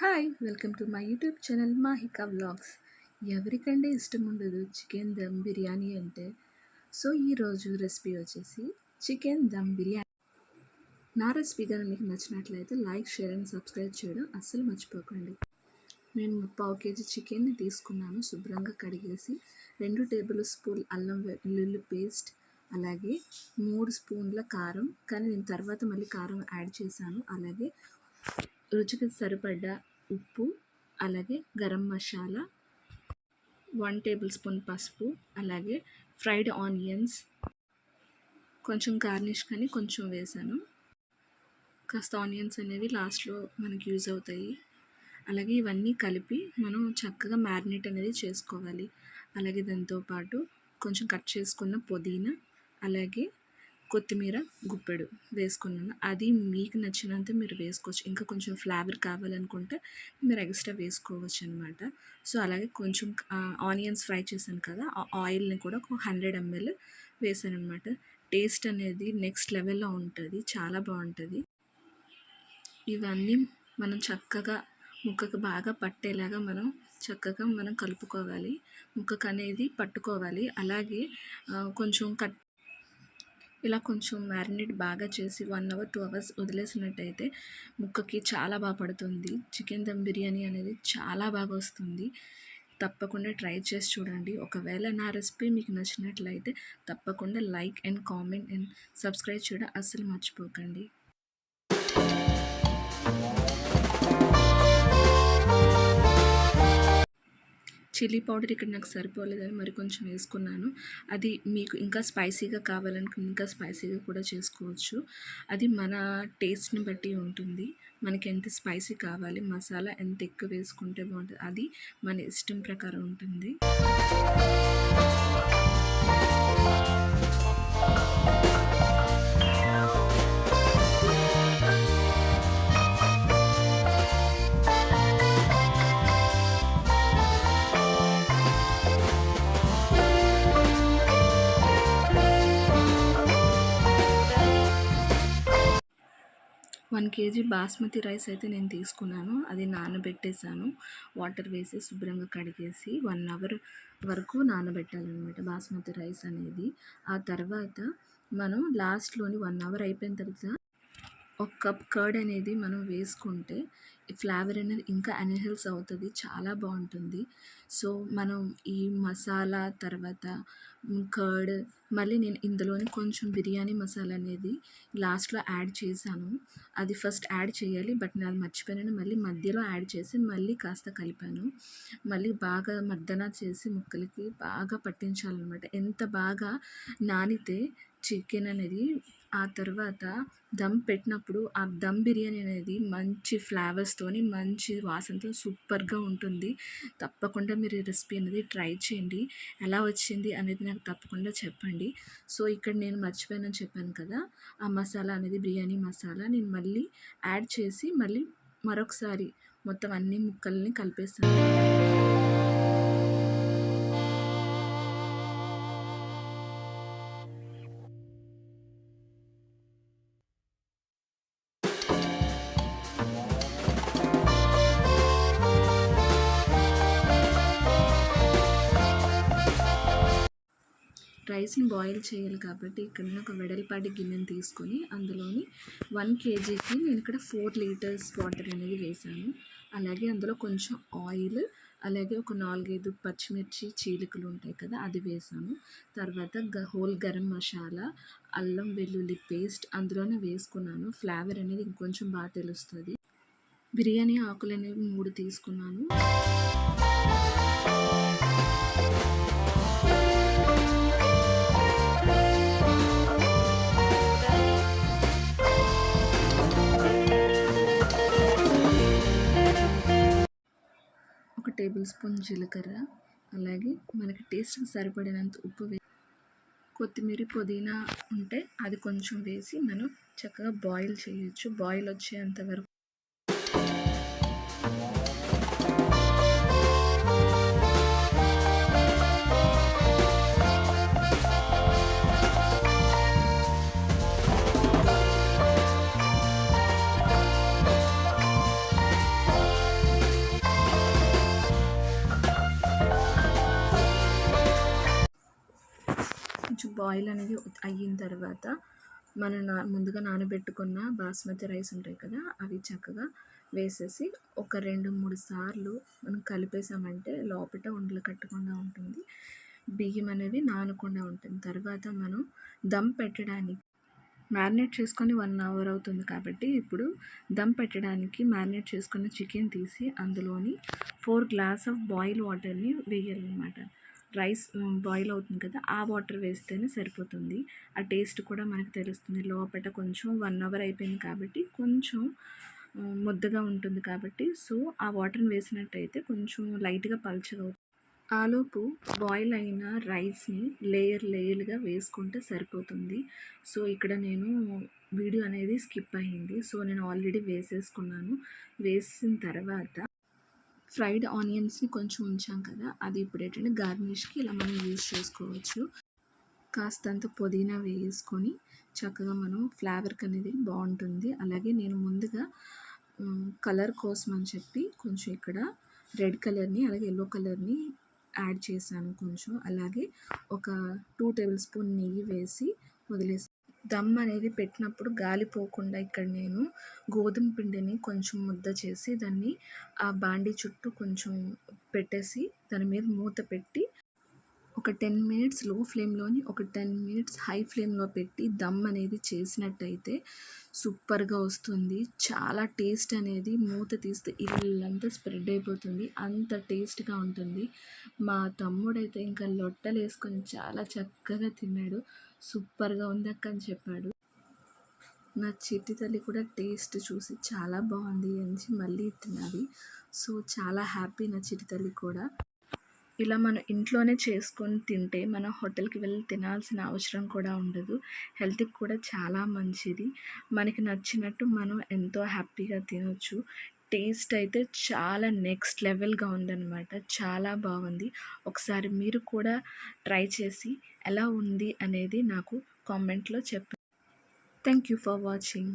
Hi welcome to my YouTube channel Mahika vlogs. ఎవరికంటే ఇష్టం ఉండదు చికెన్ దమ్ బిర్యానీ అంటే. సో ఈరోజు రెసిపీ వచ్చేసి చికెన్ దమ్ బిర్యానీ. నా రెసిపీ కానీ మీకు నచ్చినట్లయితే లైక్ షేర్ అండ్ సబ్స్క్రైబ్ చేయడం అస్సలు మర్చిపోకండి. నేను పావు కేజీ చికెన్ని తీసుకున్నాను శుభ్రంగా కడిగేసి రెండు టేబుల్ స్పూన్ అల్లం వెల్లుల్లి పేస్ట్ అలాగే మూడు స్పూన్ల కారం. కానీ నేను తర్వాత మళ్ళీ కారం యాడ్ చేశాను అలాగే రుచికి సరిపడ్డ ఉప్పు అలాగే garam masala one table spoon పసుపు అలాగే ఫ్రైడ్ ఆనియన్స్. కొంచెం గార్నిష్ కానీ కొంచెం వేసాను. కాస్త ఆనియన్స్ అనేవి లాస్ట్లో మనకి యూజ్ అవుతాయి. అలాగే ఇవన్నీ కలిపి మనం చక్కగా మ్యారినేట్ అనేది చేసుకోవాలి. అలాగే దాంతోపాటు కొంచెం కట్ చేసుకున్న పుదీనా అలాగే కొత్తిమీర గుప్పెడు వేసుకున్నాను. అది మీకు నచ్చినంత మీరు వేసుకోవచ్చు. ఇంకా కొంచెం ఫ్లేవర్ కావాలనుకుంటే మీరు ఎక్స్ట్రా వేసుకోవచ్చు అనమాట సో అలాగే కొంచెం ఆనియన్స్ ఫ్రై చేశాను కదా ఆయిల్ని కూడా ఒక హండ్రెడ్ ఎంఎల్ వేసాను అనమాట టేస్ట్ అనేది నెక్స్ట్ లెవెల్లో ఉంటుంది. చాలా బాగుంటుంది. ఇవన్నీ మనం చక్కగా ముక్కకు బాగా పట్టేలాగా మనం చక్కగా మనం కలుపుకోవాలి. ముక్కకు అనేది పట్టుకోవాలి. అలాగే కొంచెం కట్ ఇలా కొంచెం మ్యారినేట్ బాగా చేసి వన్ అవర్ టూ అవర్స్ వదిలేసినట్టయితే ముక్కకి చాలా బాగా పడుతుంది. చికెన్ దమ్ బిర్యానీ అనేది చాలా బాగా వస్తుంది. తప్పకుండా ట్రై చేసి చూడండి. ఒకవేళ నా రెసిపీ మీకు నచ్చినట్లయితే తప్పకుండా like and comment and subscribe చేయడం అస్సలు మర్చిపోకండి. చిల్లీ పౌడర్ ఇక్కడ నాకు సరిపోలేదని మరి కొంచెం వేసుకున్నాను. అది మీకు ఇంకా స్పైసీగా కావాలనుకుని ఇంకా స్పైసీగా కూడా చేసుకోవచ్చు. అది మన టేస్ట్ని బట్టి ఉంటుంది. మనకి ఎంత స్పైసీ కావాలి మసాలా ఎంత ఎక్కువ వేసుకుంటే బాగుంటుంది అది మన ఇష్టం ప్రకారం ఉంటుంది. వన్ కేజీ బాస్మతి రైస్ అయితే నేను తీసుకున్నాను. అది నానబెట్టేశాను. వాటర్ వేసి శుభ్రంగా కడిగేసి వన్ అవర్ వరకు నానబెట్టాలన్నమాట బాస్మతి రైస్ అనేది. ఆ తర్వాత మనం లాస్ట్లోని వన్ అవర్ అయిపోయిన తర్వాత ఒక కప్ కర్డ్ అనేది మనం వేసుకుంటే ఫ్లేవర్ అనేది ఇంకా ఎన్హెల్స్ అవుతుంది చాలా బాగుంటుంది. సో మనం ఈ మసాలా తర్వాత కర్డ్ మళ్ళీ నేను ఇందులోని కొంచెం బిర్యానీ మసాలా అనేది లాస్ట్లో యాడ్ చేశాను. అది ఫస్ట్ యాడ్ చేయాలి బట్ నేను అది మర్చిపోయాను. మళ్ళీ మధ్యలో యాడ్ చేసి మళ్ళీ కాస్త కలిపాను. మళ్ళీ బాగా మర్దన చేసి ముక్కలకి బాగా పట్టించాలన్నమాట. ఎంత బాగా నానితే చికెన్ అనేది ఆ తర్వాత దమ్ పెట్టినప్పుడు ఆ దమ్ బిర్యానీ అనేది మంచి ఫ్లేవర్స్తోని మంచి వాసనతో సూపర్గా ఉంటుంది. తప్పకుండా మీరు ఈ రెసిపీ అనేది ట్రై చేయండి. ఎలా వచ్చింది అనేది నాకు తప్పకుండా చెప్పండి. సో ఇక్కడ నేను మర్చిపోయానని చెప్పాను కదా ఆ మసాలా అనేది బిర్యానీ మసాలా నేను మళ్ళీ యాడ్ చేసి మళ్ళీ మరొకసారి మొత్తం అన్ని ముక్కల్ని కలిపేస్తాను. రైస్ని బాయిల్ చేయాలి కాబట్టి ఇక్కడ ఒక వెడల్పాటి గిన్నెని తీసుకొని అందులోని వన్ కేజీకి నేను ఇక్కడ ఫోర్ లీటర్స్ వాటర్ అనేది వేసాను. అలాగే అందులో కొంచెం ఆయిల్ అలాగే ఒక నాలుగైదు పచ్చిమిర్చి చీలికలు ఉంటాయి కదా అది వేసాను. తర్వాత గ హోల్ గరం మసాలా అల్లం వెల్లుల్లి పేస్ట్ అందులోనే వేసుకున్నాను. ఫ్లేవర్ అనేది ఇంకొంచెం బాగా తెలుస్తుంది. బిర్యానీ ఆకులు అనేవి మూడు తీసుకున్నాను. టేబుల్ స్పూన్ జీలకర్ర అలాగే మనకి టేస్ట్కి సరిపడినంత ఉప్పు వే కొత్తిమీర పుదీనా ఉంటే అది కొంచెం వేసి మనం చక్కగా బాయిల్ చేయొచ్చు. బాయిల్ వచ్చేంత వరకు బాయిల్ అనేది అయిన తర్వాత మనం నా ముందుగా నానబెట్టుకున్న బాస్మతి రైస్ ఉంటాయి కదా అవి చక్కగా వేసేసి ఒక రెండు మూడు సార్లు మనం కలిపేసామంటే లోపల ఉండలు కట్టకుండా ఉంటుంది. బియ్యం అనేది నానకుండా ఉంటుంది. తర్వాత మనం దమ్ పెట్టడానికి మ్యారినేట్ చేసుకొని వన్ అవర్ అవుతుంది కాబట్టి ఇప్పుడు దమ్ పెట్టడానికి మ్యారినేట్ చేసుకున్న చికెన్ తీసి అందులోని ఫోర్ గ్లాస్ ఆఫ్ బాయిల్ వాటర్ని వేయాలన్నమాట. రైస్ బాయిల్ అవుతుంది కదా ఆ వాటర్ వేస్తేనే సరిపోతుంది. ఆ టేస్ట్ కూడా మనకు తెలుస్తుంది. లోపల కొంచెం వన్ అవర్ అయిపోయింది కాబట్టి కొంచెం ముద్దగా ఉంటుంది కాబట్టి. సో ఆ వాటర్ని వేసినట్టయితే కొంచెం లైట్గా పల్చగా అవుతుంది. ఆలోపు బాయిల్ అయిన రైస్ని లేయర్ లేయర్గా వేసుకుంటే సరిపోతుంది. సో ఇక్కడ నేను వీడియో అనేది స్కిప్ అయ్యింది సో నేను ఆల్రెడీ వేసేసుకున్నాను. వేసిన తర్వాత ఫ్రైడ్ ఆనియన్స్ని కొంచెం ఉంచాం కదా అది ఇప్పుడు ఏంటంటే గార్నిష్కి ఇలా మనం యూజ్ చేసుకోవచ్చు. కాస్తంత పుదీనా వేసుకొని చక్కగా మనం ఫ్లేవర్కి అనేది బాగుంటుంది. అలాగే నేను ముందుగా కలర్ కోసం అని చెప్పి కొంచెం ఇక్కడ రెడ్ కలర్ని అలాగే ఎల్లో కలర్ని యాడ్ చేశాను కొంచెం. అలాగే ఒక టూ టేబుల్ స్పూన్ నెయ్యి వేసి వదిలేసి దమ్ అనేది పెట్టినప్పుడు గాలిపోకుండా ఇక్కడ నేను గోధుమ పిండిని కొంచెం ముద్ద చేసి దాన్ని ఆ బాండీ చుట్టూ కొంచెం పెట్టేసి దాని మీద మూత పెట్టి ఒక టెన్ మినిట్స్లో ఫ్లేమ్లోని ఒక టెన్ మినిట్స్ హై ఫ్లేమ్లో పెట్టి దమ్ అనేది చేసినట్టయితే సూపర్గా వస్తుంది. చాలా టేస్ట్ అనేది మూత తీస్తే ఇల్లంతా స్ప్రెడ్ అయిపోతుంది. అంత టేస్ట్గా ఉంటుంది. మా తమ్ముడైతే ఇంకా లొట్టలు వేసుకొని చాలా చక్కగా తిన్నాడు. సూపర్గా ఉందక్క అని చెప్పాడు. నా చిట్టి తల్లి కూడా టేస్ట్ చూసి చాలా బాగుంది అని మళ్ళీ తిన్నది. సో చాలా హ్యాపీ నా చిట్టి తల్లి కూడా. ఇలా మనం ఇంట్లోనే చేసుకొని తింటే మనం హోటల్కి వెళ్ళి తినాల్సిన అవసరం కూడా ఉండదు. హెల్త్కి కూడా చాలా మంచిది. మనకి నచ్చినట్టు మనం ఎంతో హ్యాపీగా తినొచ్చు. టేస్ట్ అయితే చాలా నెక్స్ట్ లెవెల్గా ఉందన్నమాట. చాలా బాగుంది. ఒకసారి మీరు కూడా ట్రై చేసి ఎలా ఉంది అనేది నాకు కామెంట్లో చెప్పండి. Thank you for watching.